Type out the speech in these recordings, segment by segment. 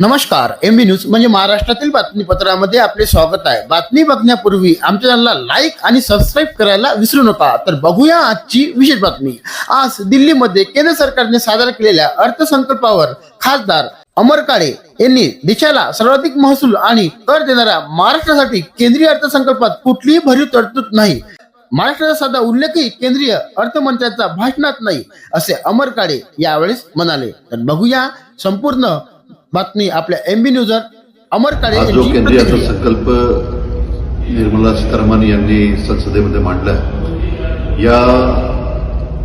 नमस्कार एम बी न्यूज म्हणजे महाराष्ट्रातील बातमीपत्रामध्ये आपले स्वागत आहे. बातमी बघण्यापूर्वी आमच्या चॅनलला लाईक आणि सबस्क्राईब करायला विसरू नका. तर बघूया आजची विशेष बातमी. आज दिल्लीमध्ये केंद्र सरकारने सादर केलेल्या अर्थसंकल्पावर खासदार अमर काळे यांनी देशाला सर्वाधिक महसूल आणि कर देणाऱ्या महाराष्ट्रासाठी केंद्रीय अर्थसंकल्पात कुठलीही भरीव तरतूद नाही. महाराष्ट्राचा साधा उल्लेखही केंद्रीय अर्थमंत्र्यांचा भाषणात नाही असे अमर काळे यावेळेस म्हणाले. तर बघूया संपूर्ण बातमी आपल्या एमबी न्यूजवर अमर काळे जो केंद्रीय. अर्थसंकल्प निर्मला सीतारामन यांनी संसदेमध्ये मांडला या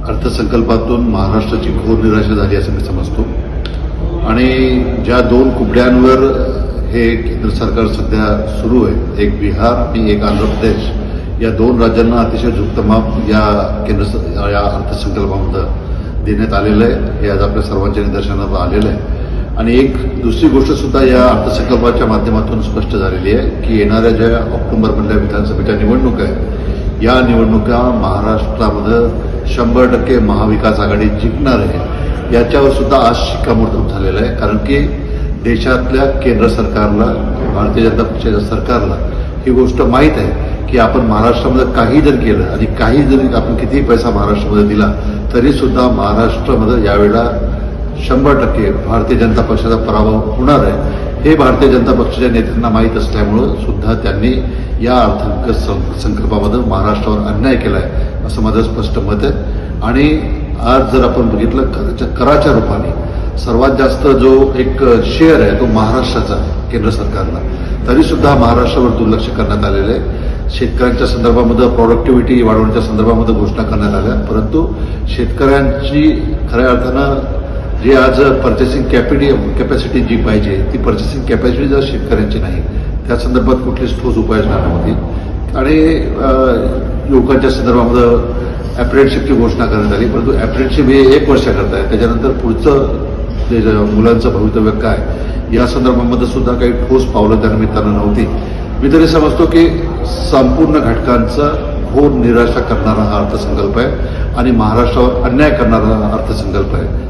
अर्थसंकल्पातून महाराष्ट्राची घोर निराशा झाली असं मी समजतो. आणि ज्या दोन कुबड्यांवर हे केंद्र सरकार सध्या सुरू आहे एक बिहार आणि एक आंध्र प्रदेश या दोन राज्यांना अतिशय झुकतं माप या केंद्र या अर्थसंकल्पामध्ये देण्यात आलेलं आहे. हे आज आपल्या सर्वांच्या निदर्शनाला आलेलं आहे. आणि एक दुसरी गोष्ट सुद्धा या अर्थसंकल्पाच्या माध्यमातून स्पष्ट झालेली आहे की येणाऱ्या ज्या ऑक्टोबरमधल्या विधानसभेच्या निवडणुका आहेत या निवडणुका महाराष्ट्रामध्ये शंभर टक्के महाविकास आघाडी जिंकणार आहे याच्यावर सुद्धा आज शिक्कामोर्तब झालेलं आहे. कारण की देशातल्या केंद्र सरकारला भारतीय जनता पक्षाच्या सरकारला ही गोष्ट माहीत आहे की आपण महाराष्ट्रामध्ये काही जर केलं आणि काही जरी आपण कितीही पैसा महाराष्ट्रामध्ये दिला तरी सुद्धा महाराष्ट्रामध्ये यावेळेला शंभर टक्के भारतीय जनता पक्षाचा पराभव होणार आहे. हे भारतीय जनता पक्षाच्या नेत्यांना माहीत असल्यामुळं सुद्धा त्यांनी या अर्थ संकल्पामध्ये महाराष्ट्रावर अन्याय केला आहे असं माझं स्पष्ट मत आहे. आणि आज जर आपण बघितलं कराच्या कराच्या रूपाने सर्वात जास्त जो एक शेअर आहे तो महाराष्ट्राचा केंद्र सरकारला. तरीसुद्धा महाराष्ट्रावर दुर्लक्ष करण्यात आलेलं आहे. शेतकऱ्यांच्या संदर्भामध्ये प्रॉडक्टिव्हिटी वाढवण्याच्या संदर्भामध्ये घोषणा करण्यात आल्या. परंतु शेतकऱ्यांची खऱ्या अर्थानं जे आज पर्चेसिंग कॅपिटी कॅपॅसिटी जी पाहिजे ती पर्चेसिंग कॅपॅसिटी जर शेतकऱ्यांची नाही त्या संदर्भात कुठलीच ठोस उपाययोजना नव्हती आणि अं, लोकांच्या संदर्भामध्ये अप्रेंटशिपची घोषणा करण्यात आली परंतु अप्रेंटशिप हे एक वर्षाकरता आहे त्याच्यानंतर पुढचं जे मुलांचं भवितव्य काय या संदर्भामध्ये सुद्धा काही ठोस पावलं त्या निमित्तानं नव्हती. मी तरी समजतो की संपूर्ण घटकांचा घोर निराशा करणारा हा अर्थसंकल्प आहे आणि महाराष्ट्रावर अन्याय करणारा हा अर्थसंकल्प आहे.